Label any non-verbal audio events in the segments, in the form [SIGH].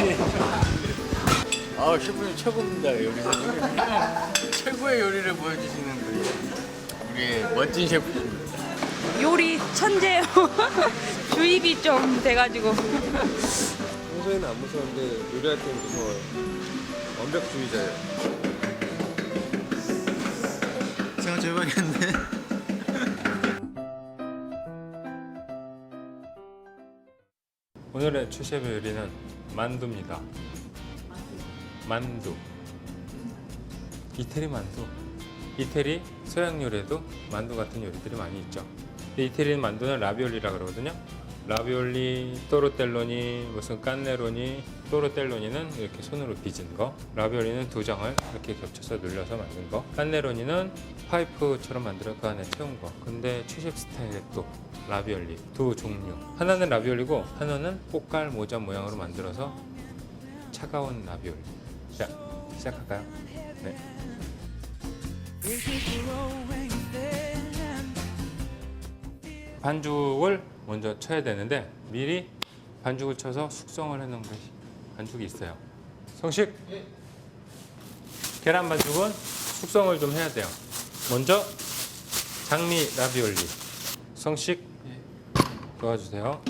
보여주시네. 아 셰프님 최고입니다 여기서 [LAUGHS] 최고의 요리를 보여주시는 우리 우리 멋진 셰프입니다. 요리 천재요. [LAUGHS] 주입이 좀 돼가지고. 평소에는 안 무서운데 요리할 때는 무서워요. 완벽주의자예요. 생각 좀 해봐야겠네. 오늘의 추셰프 요리는 만두입니다. 만두. 이태리 만두. 이태리 서양 요리에도 만두 같은 요리들이 많이 있죠. 이태리 만두는 라비올리라 그러거든요. 라비올리, 또르텔로니, 무슨 깐네로니, 또르텔로니는 이렇게 손으로 빚은 거, 라비올리는 두 장을 이렇게 겹쳐서 눌려서 만든 거, 깐네로니는 파이프처럼 만들어 그 안에 채운 거. 근데 취식 스타일의 또 라비올리 두 종류. 하나는 라비올리고 하나는 꽃갈 모자 모양으로 만들어서 차가운 라비올리. 자, 시작할까요? 네. 반죽을 먼저 쳐야 되는데 미리 반죽을 쳐서 숙성을 해놓은 것이 반죽이 있어요. 성식 계란 반죽은 숙성을 좀 해야 돼요. 먼저 장미 라비올리 성식 도와주세요.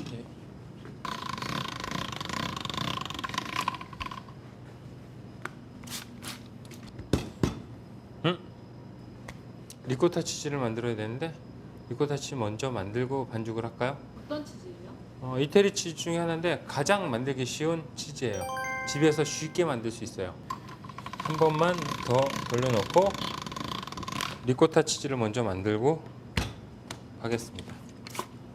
음? 리코타 치즈를 만들어야 되는데 리코타 치즈 먼저 만들고 반죽을 할까요? 어떤 치즈예요? 어, 이태리 치즈 중에 하나인데 가장 만들기 쉬운 치즈예요. 집에서 쉽게 만들 수 있어요. 한 번만 더 돌려놓고 리코타 치즈를 먼저 만들고 하겠습니다.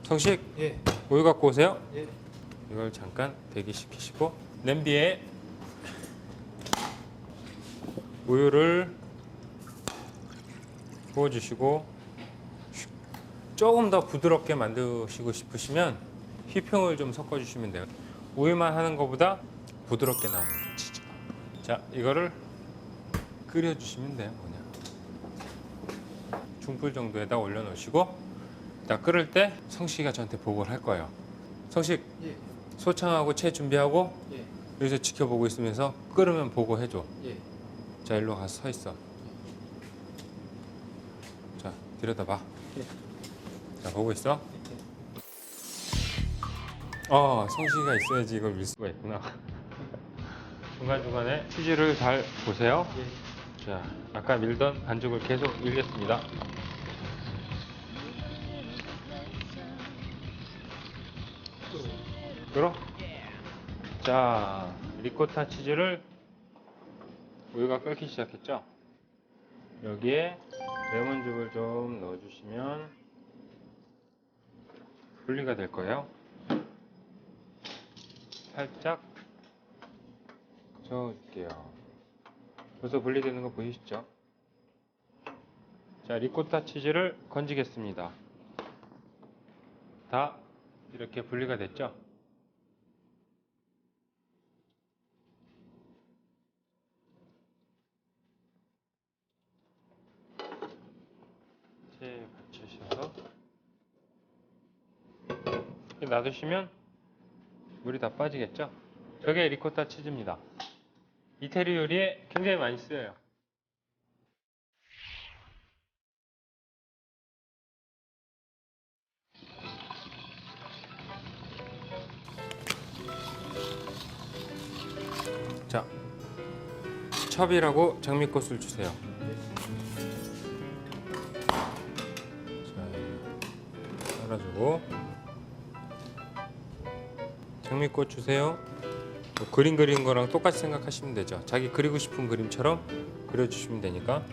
성식 예. 우유 갖고 오세요. 예. 이걸 잠깐 대기시키시고 냄비에 우유를 부어주시고 슉. 조금 더 부드럽게 만드시고 싶으시면 휘핑을 좀 섞어주시면 돼요. 우유만 하는 것보다 부드럽게 나오는 거예요, 치즈가. 자, 이거를 끓여주시면 돼요, 그냥. 중불 정도에다 올려놓으시고 자, 끓을 때 성식이가 저한테 보고를 할 거예요. 성식, 예. 소창하고 채 준비하고 예. 여기서 지켜보고 있으면서 끓으면 보고해줘. 예. 자, 일로 가서 서 있어. 자, 들여다봐. 자, 보고 있어. 어, 성시가 있어야지 이걸 밀 수가 있구나. [LAUGHS] 중간중간에 치즈를 잘 보세요. 자, 아까 밀던 반죽을 계속 밀겠습니다. 그럼? 자, 리코타 치즈를 우유가 끓기 시작했죠? 여기에 레몬즙을 좀 넣어주시면 분리가 될 거예요. 살짝 저어줄게요. 벌써 분리되는 거 보이시죠? 자, 리코타 치즈를 건지겠습니다. 다 이렇게 분리가 됐죠? 채에 받치셔서 이렇게 놔두시면 물이 다 빠지겠죠? 저게 리코타 치즈입니다. 이태리 요리에 굉장히 많이 쓰여요. 자, 첩이라고 장미꽃을 주세요. 자, 깔아주고 장미꽃 주세요. 뭐 그림 그리는 거랑 똑같이 생각하시면 되죠. 자기 그리고 싶은 그림처럼 그려주시면 되니까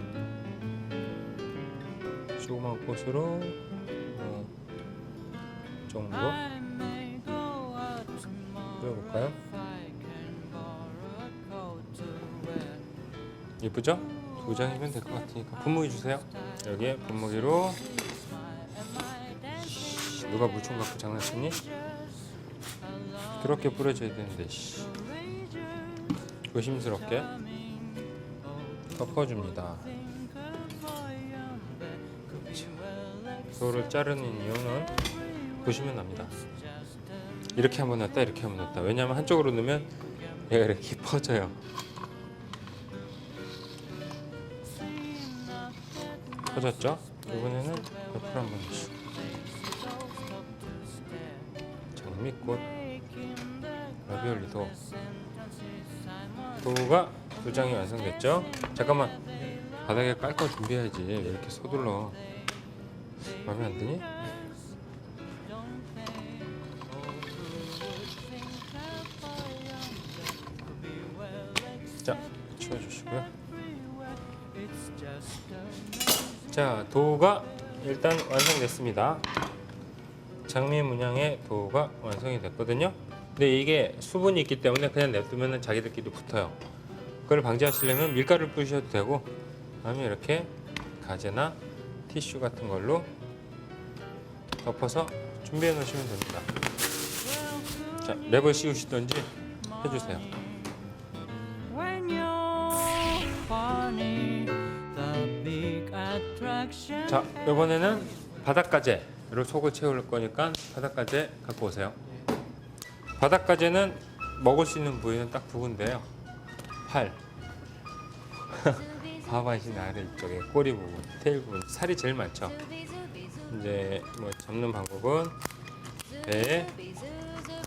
조그만 꽃으로 어, 이 정도 그려볼까요? 예쁘죠? 두 장이면 될 것 같으니까 분무기 주세요. 여기에 분무기로 누가 물총 갖고 장난치니? 그렇게 뿌려줘야 되는데 씨. 조심스럽게 덮어줍니다. 그거를 자르는 이유는 보시면 압니다. 이렇게 한번 넣었다 이렇게 한번 넣었다. 왜냐하면 한쪽으로 넣으면 얘가 이렇게 퍼져요. 퍼졌죠? 이번에는 옆으로 한번 주시고 장미꽃 라비올리 도 도우가 두 장이 완성됐죠? 잠깐만 바닥에 깔 거 준비해야지. 왜 이렇게 서둘러? 마음에 안 드니? 자 치워주시고요. 자 도우가 일단 완성됐습니다. 장미 문양의 도우가 완성이 됐거든요 근데 이게 수분이 있기 때문에 그냥 냅두면 자기들끼리 붙어요. 그걸 방지하시려면 밀가루를 뿌리셔도 되고 아니면 이렇게 가재나 티슈 같은 걸로 덮어서 준비해 놓으시면 됩니다. 자 랩을 씌우시든지 해주세요. 자 이번에는 바닷가재로 속을 채울 거니까 바닷가재 갖고 오세요 바닷가재는 먹을 수 있는 부위는 딱 두 군데요. 팔. [LAUGHS] 하반신 아래 이쪽에 꼬리 부분, 테일 부분 살이 제일 많죠. 이제 뭐 잡는 방법은 배에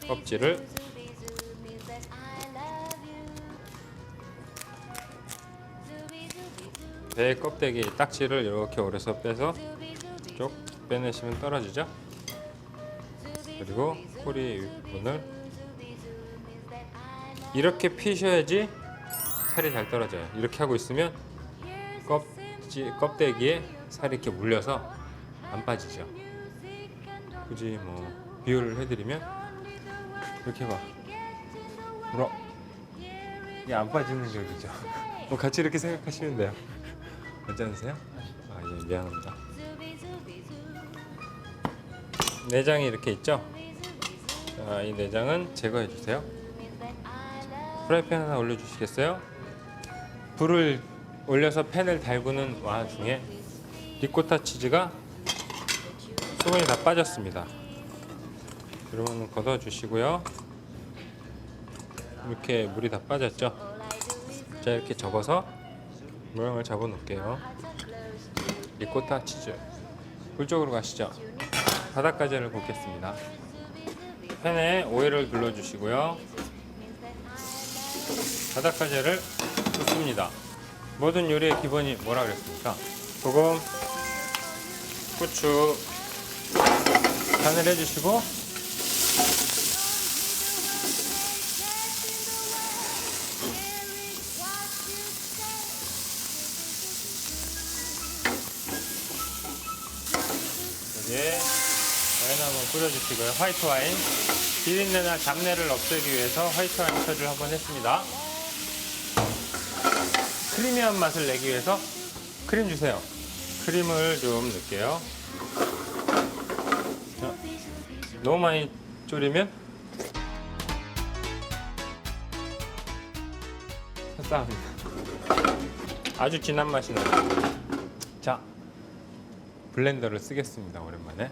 껍질을 배 껍데기 딱지를 이렇게 오려서 빼서 쭉 빼내시면 떨어지죠. 그리고 꼬리 윗부분을 이렇게 피셔야지 살이 잘 떨어져요. 이렇게 하고 있으면 껍지 껍데기에 살이 이렇게 물려서 안 빠지죠. 굳이 뭐 비유를 해드리면 이렇게 봐. 물어. 이게 안 빠지는 격이죠. [LAUGHS] 뭐 같이 이렇게 생각하시면 돼요. 괜찮으세요? 아, 예, 미안합니다. 내장이 이렇게 있죠? 자, 이 내장은 제거해 주세요. 프라이팬 하나 올려주시겠어요? 불을 올려서 팬을 달구는 와중에 리코타 치즈가 수분이 다 빠졌습니다. 그러면 걷어 주시고요. 이렇게 물이 다 빠졌죠? 자, 이렇게 접어서 모양을 잡아 놓을게요. 리코타 치즈. 불 쪽으로 가시죠. 바닥가재를 볶겠습니다. 팬에 오일을 둘러주시고요. 바닥가재를 붓습니다. 모든 요리의 기본이 뭐라 그랬습니까? 소금, 후추, 간을 해주시고 여기에 와인 한번 뿌려주시고요. 화이트 와인. 비린내나 잡내를 없애기 위해서 화이트 와인 처리를 한번 했습니다. 크리미한 맛을 내기 위해서 크림 주세요. 크림을 좀 넣을게요. 자, 너무 많이 졸이면 싸웁니다. 아주 진한 맛이 나요. 자, 블렌더를 쓰겠습니다. 오랜만에.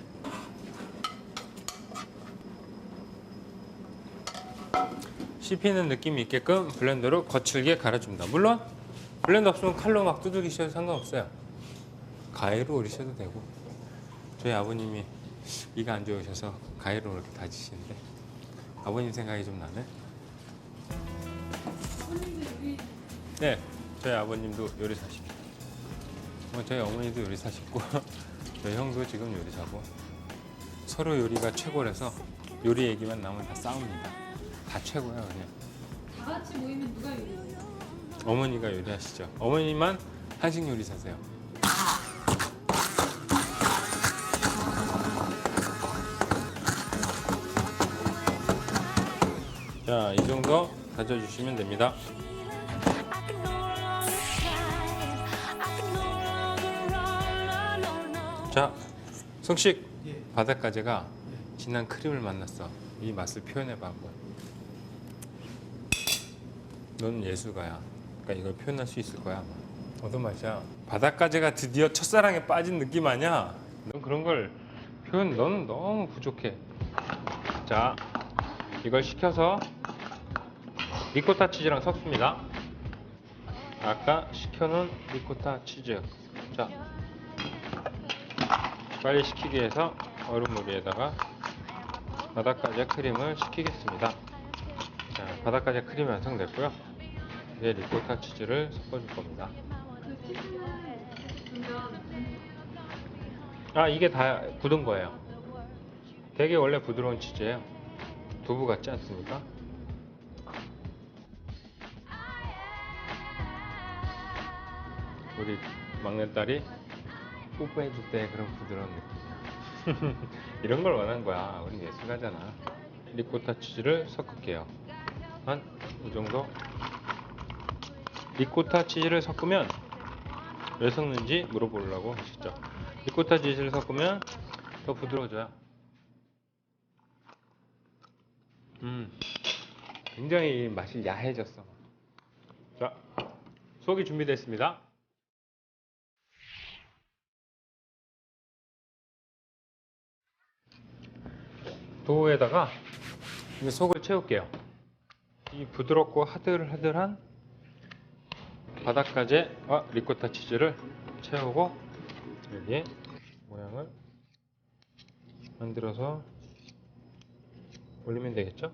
씹히는 느낌이 있게끔 블렌더로 거칠게 갈아줍니다. 물론 블렌더 없으면 칼로 막 두들기셔도 상관없어요. 가위로 오리셔도 되고 저희 아버님이 이가 안 좋으셔서 가위로 이렇게 다지시는데 아버님 생각이 좀 나네. 네, 저희 아버님도 요리사십니다. 뭐 저희 어머니도 요리사시고 [LAUGHS] 저희 형도 지금 요리사고 서로 요리가 최고라서 요리 얘기만 나오면 다 싸웁니다. 다 최고야 그냥. 다 같이 모이면 누가 요리해요? 어머니가 요리하시죠. 어머니만 한식 요리사세요. 자, 이 정도 다져주시면 됩니다. 자, 성식 바닷가재가 진한 크림을 만났어. 이 맛을 표현해봐 한번. 너는 예술가야. 그러니까 이걸 표현할 수 있을 거야 아마. 어떤 맛이야? 바닷가재가 드디어 첫사랑에 빠진 느낌 아니야? 넌 그런 걸 표현 너는 너무 부족해. 자, 이걸 식혀서 리코타 치즈랑 섞습니다. 아까 시켜놓은 리코타 치즈. 자, 빨리 식히기 위해서 얼음물 위에다가 바닥까지 크림을 식히겠습니다. 자, 바닥까지 크림이 완성됐고요. 이제 리코타 치즈를 섞어줄 겁니다. 아, 이게 다 굳은 거예요. 되게 원래 부드러운 치즈예요. 두부 같지 않습니까? 우리 막내딸이 뽀뽀해줄 때 그런 부드러운 느낌이야. [LAUGHS] 이런 걸 원한 거야. 우리 예술가잖아. 리코타 치즈를 섞을게요. 한 이 정도. 리코타 치즈를 섞으면 왜 섞는지 물어보려고 하시죠. 리코타 치즈를 섞으면 더 부드러워져요. 음, 굉장히 맛이 야해졌어. 자, 속이 준비됐습니다. 도우에다가 속을 채울게요. 이 부드럽고 하들하들한 바닥까지 아, 리코타 치즈를 채우고 여기에 모양을 만들어서 올리면 되겠죠?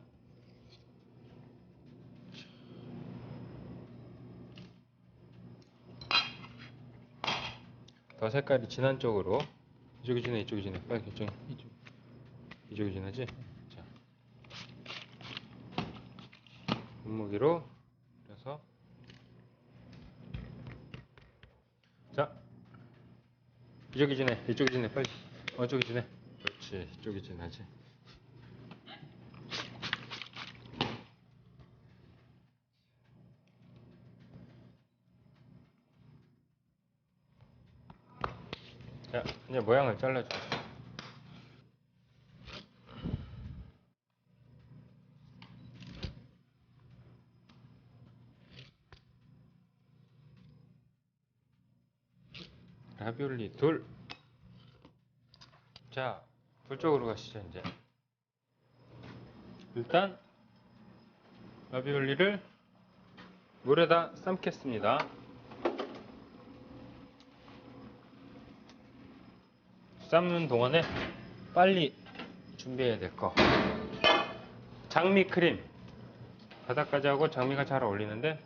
더 색깔이 진한 쪽으로 이쪽이 진해 이쪽이 진해 빨리 이쪽이 이쪽 이쪽이 진하지? 자 분무기로 그래서 자 이쪽이 진해. 이쪽이 진해. 빨리. 어 이쪽이 진해. 그렇지. 이쪽이 진하지. 자 이제 모양을 잘라줘 라비올리 둘. 자, 둘 쪽으로 가시죠, 이제. 일단, 라비올리를 물에다 삶겠습니다. 삶는 동안에 빨리 준비해야 될 거. 장미 크림. 바닥까지 하고 장미가 잘 어울리는데,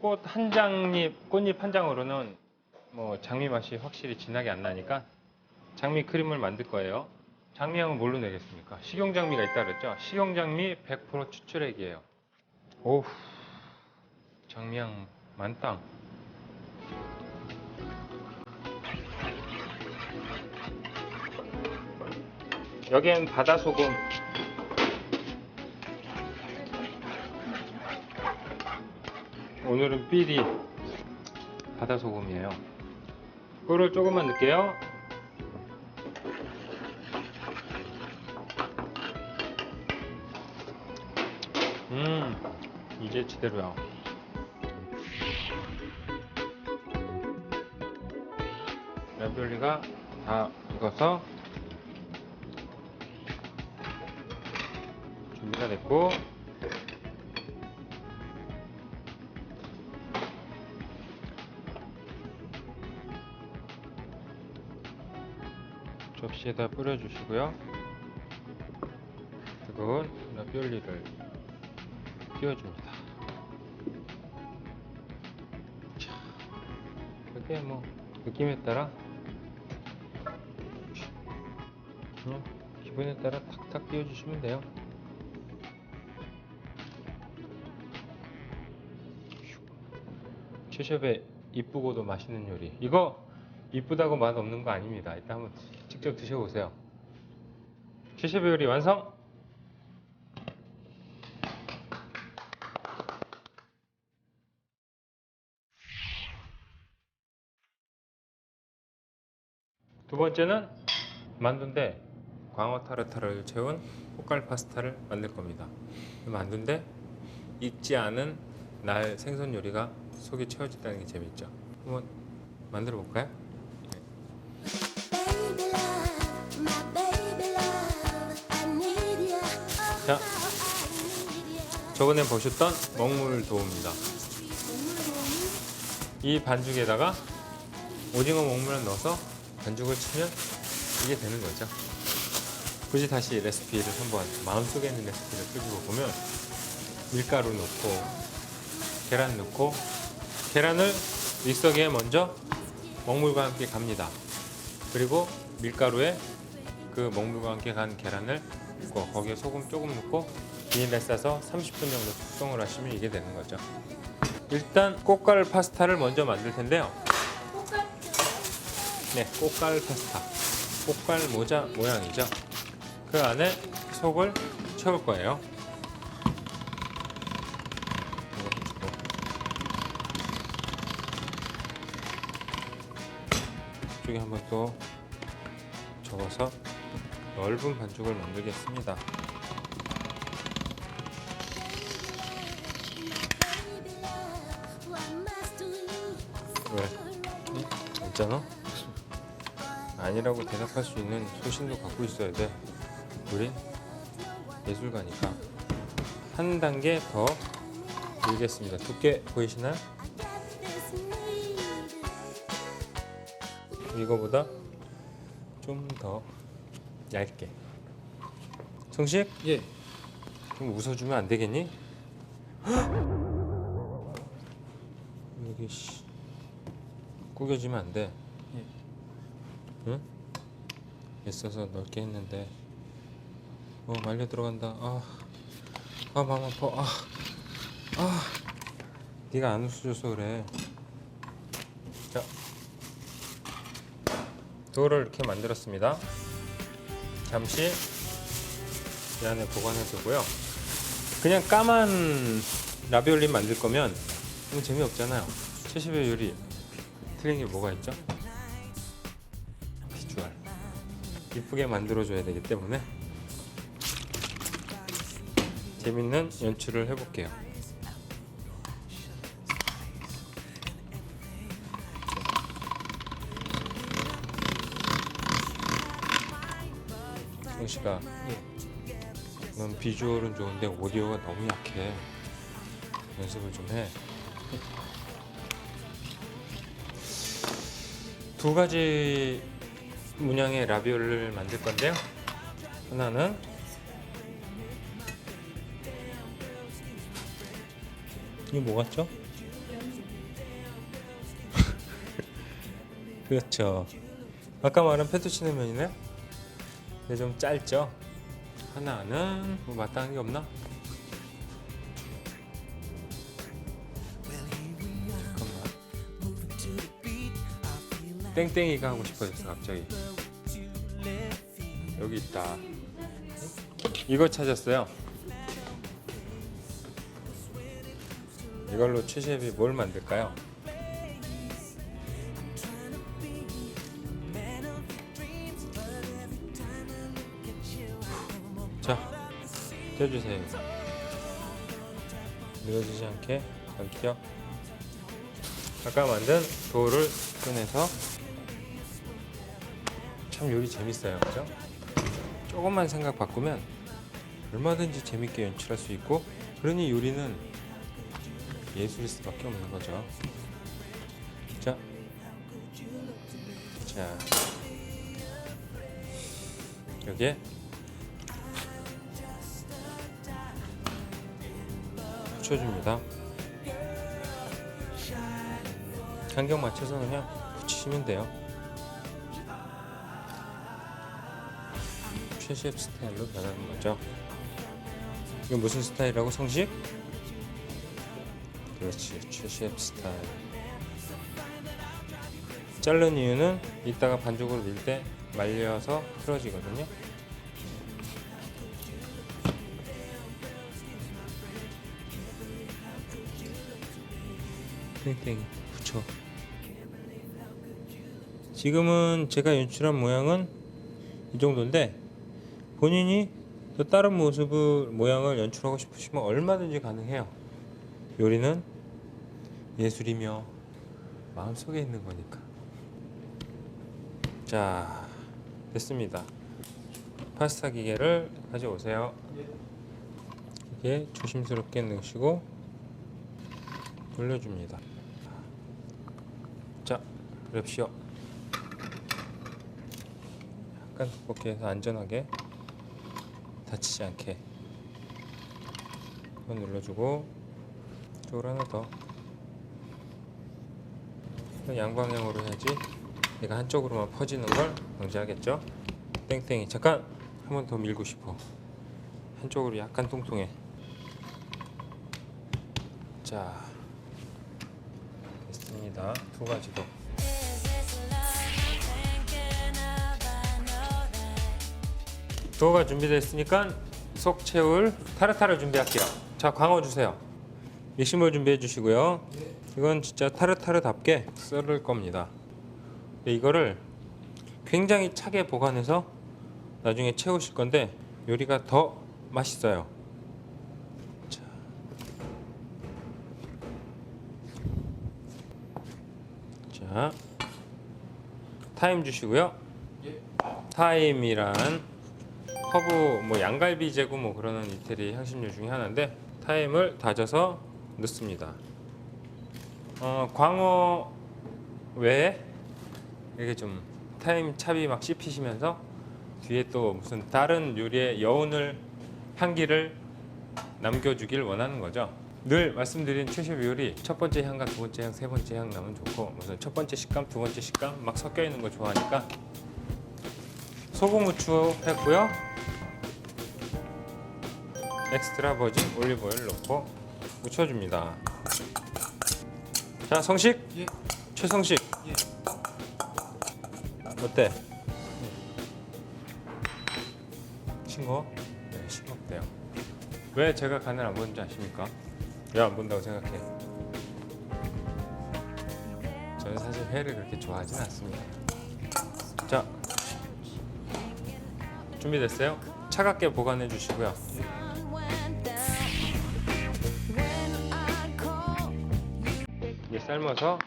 꽃 한 장잎, 꽃잎 한 장으로는 뭐 장미 맛이 확실히 진하게 안 나니까 장미 크림을 만들 거예요. 장미 향은 뭘로 내겠습니까? 식용 장미가 있다 그랬죠? 식용 장미 100% 추출액이에요. 오우, 장미 향 만땅. 여기엔 바다 소금 오늘은 삘이 바다 소금이에요. 꿀을 조금만 넣을게요. 음, 이제 제대로야. 라비올리가 다 익어서 준비가 됐고 접시에다 뿌려주시고요. 뜨거운 라비올리를 띄워줍니다. 자, 이렇게 뭐 느낌에 따라 그냥 기분에 따라 탁탁 띄워주시면 돼요. 최숍의 이쁘고도 맛있는 요리. 이거 이쁘다고 맛 없는 거 아닙니다. 이따 한번 직접 드셔보세요. 최숍의 요리 완성! 두 번째는 만두인데 광어 타르타를 채운 꽃갈 파스타를 만들 겁니다. 이 만두인데 익지 않은 날 생선 요리가 속이 채워진다는 게 재밌죠. 한번 만들어 볼까요? 자. 저번에 보셨던 먹물 도우입니다. 이 반죽에다가 오징어 먹물을 넣어서 반죽을 치면 이게 되는 거죠. 굳이 다시 레시피를 한번 마음속에 있는 레시피를 끄집어 보면 밀가루 넣고 계란 넣고 계란을 믹서기에 먼저 먹물과 함께 갑니다. 그리고 밀가루에 그 먹물과 함께 간 계란을 넣고 거기에 소금 조금 넣고 비닐에 싸서 30분 정도 숙성을 하시면 이게 되는 거죠. 일단 꽃갈 파스타를 먼저 만들 텐데요. 네, 꽃갈 파스타. 꽃갈 모자 모양이죠. 그 안에 속을 채울 거예요. 이쪽에 한번 또 접어서 넓은 반죽을 만들겠습니다. 왜? 있잖아? 아니라고 대답할 수 있는 소신도 갖고 있어야 돼. 우린 예술가니까. 한 단계 더 밀겠습니다. 두께 보이시나요? 이거보다 좀 더 얇게. 성식? 예. 좀 웃어주면 안 되겠니? [GASPS] 여기 씨 구겨지면 안 돼. 예. 응? 애써서 넓게 했는데 어 말려 들어간다. 아, 아 마음 아파. 아, 아, 네가 안 웃어줘서 그래. 자, 도를 이렇게 만들었습니다. 잠시 이 안에 보관해 두고요. 그냥 까만 라비올리 만들 거면 너무 재미없잖아요. 70의 요리 틀린 게 뭐가 있죠? 비주얼 이쁘게 만들어줘야 되기 때문에 재밌는 연출을 해볼게요. 정 씨가 넌 비주얼은 좋은데 오디오가 너무 약해. 연습을 좀 해. 두 가지 문양의 라비올을 만들 건데요. 하나는 이게 뭐 같죠? [LAUGHS] 그렇죠. 아까 말한 페투치네 면이네. 근데 좀 짧죠. 하나는 뭐 마땅한 게 없나? 땡땡이가 하고 싶어졌어 갑자기. 여기 있다. 이거 찾았어요. 이걸로 최셰프이 뭘 만들까요? 떼주세요. 늘어지지 않게 넘겨. 아까 만든 도를 꺼내서 참 요리 재밌어요, 그죠? 조금만 생각 바꾸면 얼마든지 재밌게 연출할 수 있고 그러니 요리는 예술일 수밖에 없는 거죠. 자, 자, 여기에 붙여줍니다. 간격 맞춰서 그냥 붙이시면 돼요. 최셰프 스타일로 변하는 거죠. 이건 무슨 스타일이라고 성식? 그렇지, 최셰프 스타일. 자른 이유는 이따가 반죽을 밀때 말려서 틀어지거든요. 땡땡 붙여. 지금은 제가 연출한 모양은 이 정도인데 본인이 또 다른 모습을 모양을 연출하고 싶으시면 얼마든지 가능해요. 요리는 예술이며 마음속에 있는 거니까. 자, 됐습니다. 파스타 기계를 가져오세요. 여기에 조심스럽게 넣으시고 돌려줍니다. 자, 랩시오. 약간 두껍게 해서 안전하게 다치지 않게 이거 눌러주고 이쪽으로 하나 더. 양방향으로 해야지 얘가 한쪽으로만 퍼지는 걸 방지하겠죠? 땡땡이. 잠깐! 한 번 더 밀고 싶어. 한쪽으로 약간 통통해. 자 됐습니다. 두 가지도 도어가 준비됐으니까 속 채울 타르타르 준비할게요. 자, 광어 주세요. 믹시볼 준비해 주시고요. 이건 진짜 타르타르답게 썰을 겁니다. 이거를 굉장히 차게 보관해서 나중에 채우실 건데 요리가 더 맛있어요. 자. 자. 타임 주시고요. 타임이란 허브 뭐 양갈비 재고 뭐 그러는 이태리 향신료 중에 하나인데 타임을 다져서 넣습니다. 어, 광어 외에 이게 좀 타임 찹이 막 씹히시면서 뒤에 또 무슨 다른 요리의 여운을 향기를 남겨주길 원하는 거죠. 늘 말씀드린 최신 요리 첫 번째 향과 두 번째 향, 세 번째 향 나면 좋고 무슨 첫 번째 식감, 두 번째 식감 막 섞여 있는 거 좋아하니까 소금 후추 했고요. 엑스트라 버진 올리브 오일 넣고 묻혀줍니다. 자, 성식. 예. 최성식. 예. 어때? 싱거? 네, 싱겁대요. 왜 제가 간을 안 보는지 아십니까? 왜 안 본다고 생각해? 저는 사실 회를 그렇게 좋아하진 않습니다. 자, 준비됐어요? 차갑게 보관해 주시고요. 삶아서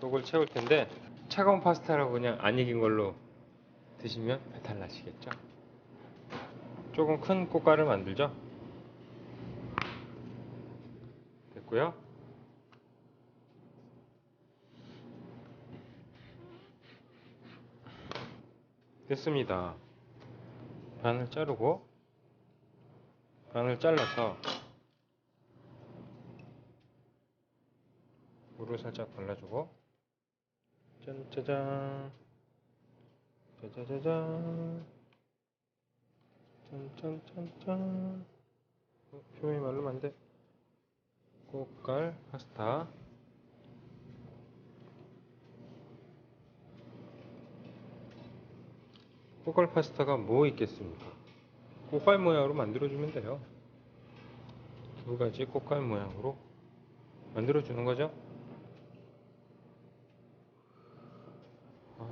속을 채울 텐데 차가운 파스타라고 그냥 안 익은 걸로 드시면 배탈 나시겠죠? 조금 큰 꽃가루 만들죠? 됐고요. 됐습니다. 반을 자르고 반을 잘라서 물을 살짝 발라주고. 짠 짜잔 짜자자잔. 짠짠짠짠. 어, 표면이 마르면 안돼. 꽃갈 파스타. 꽃갈 파스타가 뭐 있겠습니까? 꽃갈 모양으로 만들어주면 돼요. 두 가지 꽃갈 모양으로 만들어주는 거죠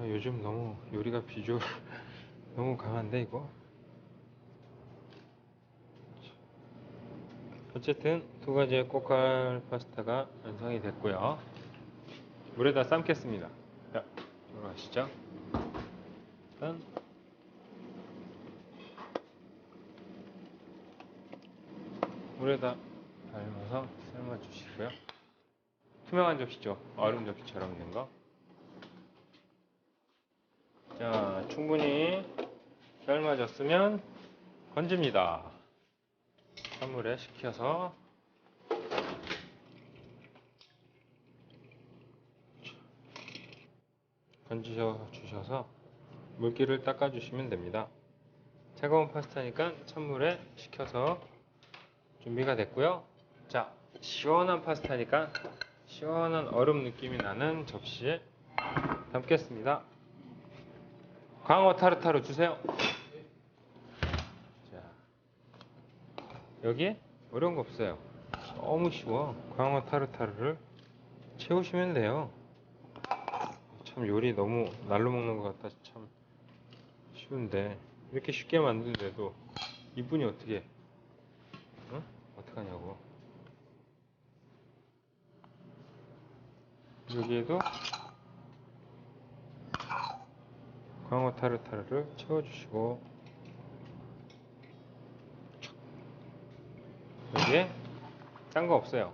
요즘 너무 요리가 비주얼 [LAUGHS] 너무 강한데 이거? 어쨌든 두 가지의 꽃갈 파스타가 완성이 됐고요. 물에다 삶겠습니다. 자 이쪽으로 가시죠. 일단 물에다 삶아서 삶아 주시고요. 투명한 접시죠? 얼음 접시처럼 있는 거 자, 충분히 삶아졌으면 건집니다. 찬물에 식혀서 건지셔 주셔서 물기를 닦아 주시면 됩니다. 차가운 파스타니까 찬물에 식혀서 준비가 됐고요. 자, 시원한 파스타니까 시원한 얼음 느낌이 나는 접시에 담겠습니다. 광어 타르타르 주세요. 자, 여기에 어려운 거 없어요. 너무 쉬워. 광어 타르타르를 채우시면 돼요. 참 요리 너무 날로 먹는 것 같아 참 쉬운데 이렇게 쉽게 만드는데도 이분이 어떻게 어? 어떡하냐고 여기에도 광어 타르타르를 채워주시고 여기에 딴 거 없어요.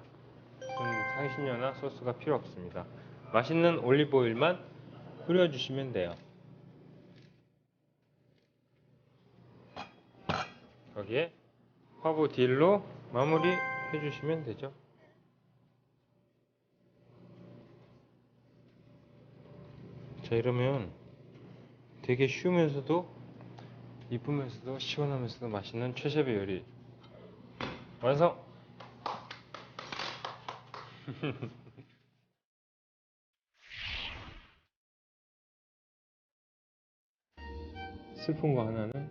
향신료나 소스가 필요 없습니다. 맛있는 올리브 오일만 뿌려주시면 돼요. 거기에 화보 딜로 마무리 해주시면 되죠. 자 이러면 되게 쉬우면서도 이쁘면서도 시원하면서도 맛있는 최셰프 요리 완성! [LAUGHS] 슬픈 거 하나는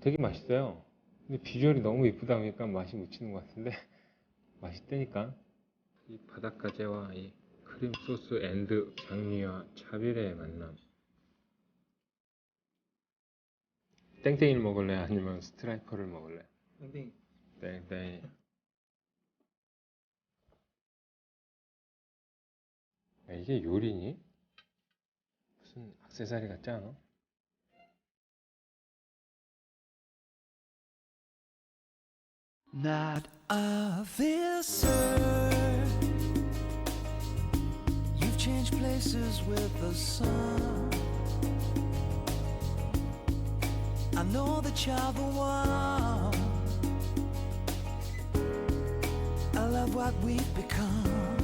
되게 맛있어요. 근데 비주얼이 너무 이쁘다 보니까 맛이 묻히는 것 같은데 [LAUGHS] 맛있다니까. 이 바닷가재와 이 크림 소스 앤드 장미와 차비의 만남. 땡땡이를 먹을래? 아니면 스트라이퍼를 먹을래? 땡땡이. 땡땡이. 야, 이게 요리니? 무슨 액세서리 같지 않아? Not of this earth. You've changed places with the sun. I know that you're the one. I love what we've become.